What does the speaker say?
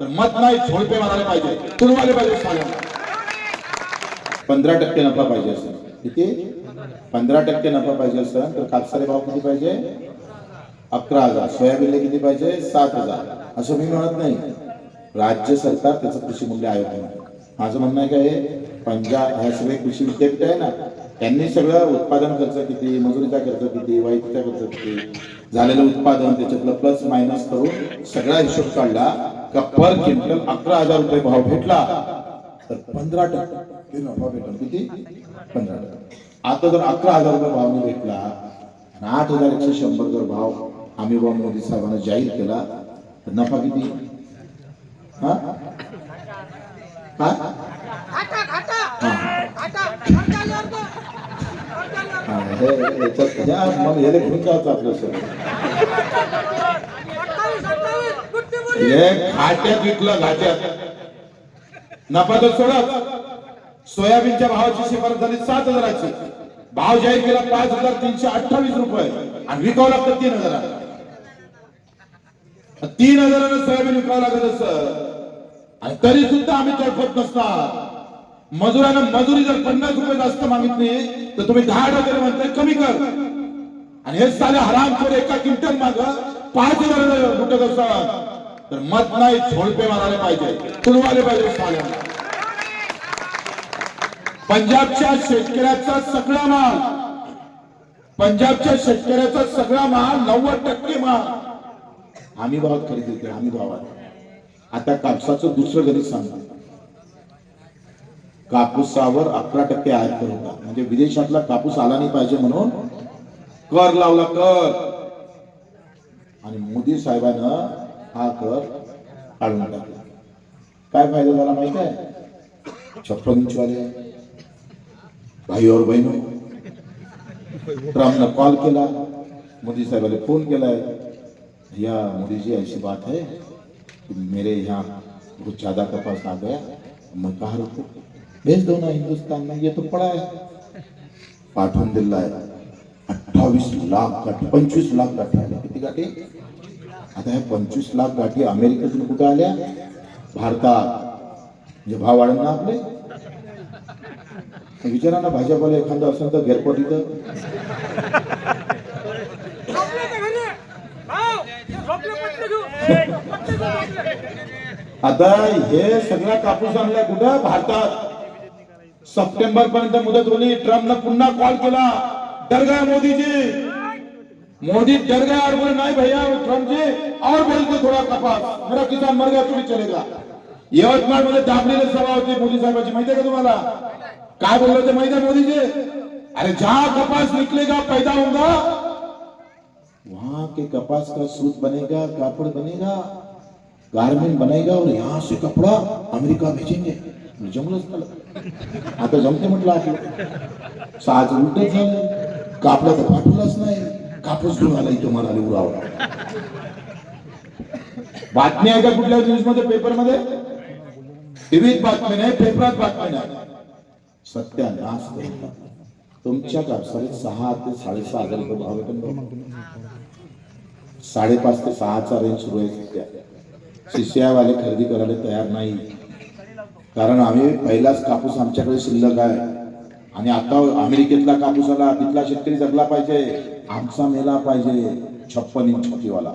तर मत नाही झोडपे मारायला पाहिजे. तुडवायला पाहिजे पंधरा टक्के नफा पाहिजे असं. किती? पंधरा टक्के नफा पाहिजे असं. तर कापसाले भाव किती पाहिजे? अकरा हजार. सोयाबीनला किती पाहिजे? सात हजार. असं मी म्हणत नाही. राज्य सरकार त्याचं कृषी मूल्य आयोग आहे माझं म्हणणं आहे काय? पंजाब ह्या सगळे कृषी विद्यापीठ आहे ना त्यांनी सगळं उत्पादन खर्च किती मजुरीचा खर्च किती वाईटचा खर्च किती झालेलं उत्पादन त्याच्यातलं प्लस मायनस करून सगळा हिशोब काढला. का पर क्विंटल अकरा हजार रुपये भाव भेटला तर पंधरा टक्के नफा भेटेल किती पंधरा टक्के आता जर अकरा हजार रुपये भाव भेटला आणि आठ हजार एकशे शंभर जर भाव आम्ही भाऊ मोदी साहेबांना जाहीर केला तर नफा किती हा हा हा. हा, हे- मग याला घेऊन जायचं आपलं सर खाट्यात हे घाट्यात विकलं घाट्यात. नफा तर सोडत सोयाबीनच्या भावाची शिफारस झाली सात हजाराची. भाव जाहीर केला पाच हजार तीनशे अठ्ठावीस रुपये. आणि विकावं लागतं तीन हजार तीन हजारानं सोयाबीन विकावं लागत असं. आणि तरी सुद्धा आम्ही तडफत नसणार. मजुरानं मजुरी जर पन्नास रुपये जास्त मागितली तर तुम्ही दहा हजार म्हणताय कमी कर. आणि हे साले हराम एका क्विंटल माग पाच हजार लुटत असतात. तर मत नाही झोडपे मारायला पाहिजे. तुलवाले पाहिजे पंजाबच्या शेतकऱ्याचा सगळा माल पंजाबच्या शेतकऱ्याचा सगळा माल नव्वद टक्के माल. आम्ही भावात खरेदी होते आम्ही भावात. आता कापसाचं दुसरं गणित सांगा. कापूसावर अकरा टक्के आयात कर होता म्हणजे विदेशातला कापूस आला नाही पाहिजे म्हणून कर लावला कर. आणि मोदी साहेबांना हा कर काढून टाकला काय फ़ायदा झाला माहित आहे छप्पन इंच वाले, भाई और बहनों ट्रम्पने कॉल केला मोदी साहेबांना फ़ोन केलाय भैया मोदी जी, ऐसी बात है कि मेरे यहाँ बहुत ज़्यादा कपास आ गया, मैं कहा रुको? भेज दो ना, हिंदुस्तान में, ये तो पड़ा है। पाठवून दिला आहे अठ्ठावीस लाख गाठी पंचवीस लाख गाठी आल्या किती गाठी आता ह्या पंचवीस लाख गाठी अमेरिकेतून कुठे आल्या? भारतात. म्हणजे भाव वाढेल ना आपले? विचारा ना भाजपाला एखादं असेल तर घरपोट इथं. आता हे सगळा कापूस आणलाय कुठं? भारतात. सप्टेंबर पर्यंत मुदत होली ट्रम्पनं पुन्हा कॉल केला. डर मोदीजी. मोदी डर गया और बोले नहीं भैया ट्रम्प जी और बोल दो थोड़ा कपास मेरा किसान मर गया तुम्ही चलेगा। यवतमाळमध्ये दाबलेली सभा होती मोदी साहेबांची माहिती आहे का तुम्हाला काय बोलले होते माहिती आहे मोदीजी अरे जहां कपास निकलेगा पैदा होगा। वहां के कपास का सूत बनेगा कापड़ बनेगा गारमेंट बनेगा और यहाँ से कपड़ा अमेरिका भेजेंगे। जमलंच आता जमते म्हटलं आपलं साज उलट झालं कापडा तर पाठवलाच नाही। कापूस घेऊन आला इथं मला उरावला बातमी आहे का कुठल्या न्यूजमध्ये पेपरमध्ये? टीव्हीत बातमी नाही पेपरात बातमी नाही. सत्यानाश करतात तुमच्या कापसाला सहा ते साडेसहा हजार रुपये भाव भेटून साडेपाच ते सहाचा रेंज सुरू आहे सध्या. सीसीआयवाले खरेदी करायला तयार नाही. कारण आम्ही पहिलाच कापूस आमच्याकडे शिल्लक आहे. आणि आता अमेरिकेतला कापूस आला तिथला शेतकरी जगला पाहिजे आमचा मेला पाहिजे छप्पन इंच छातीवाला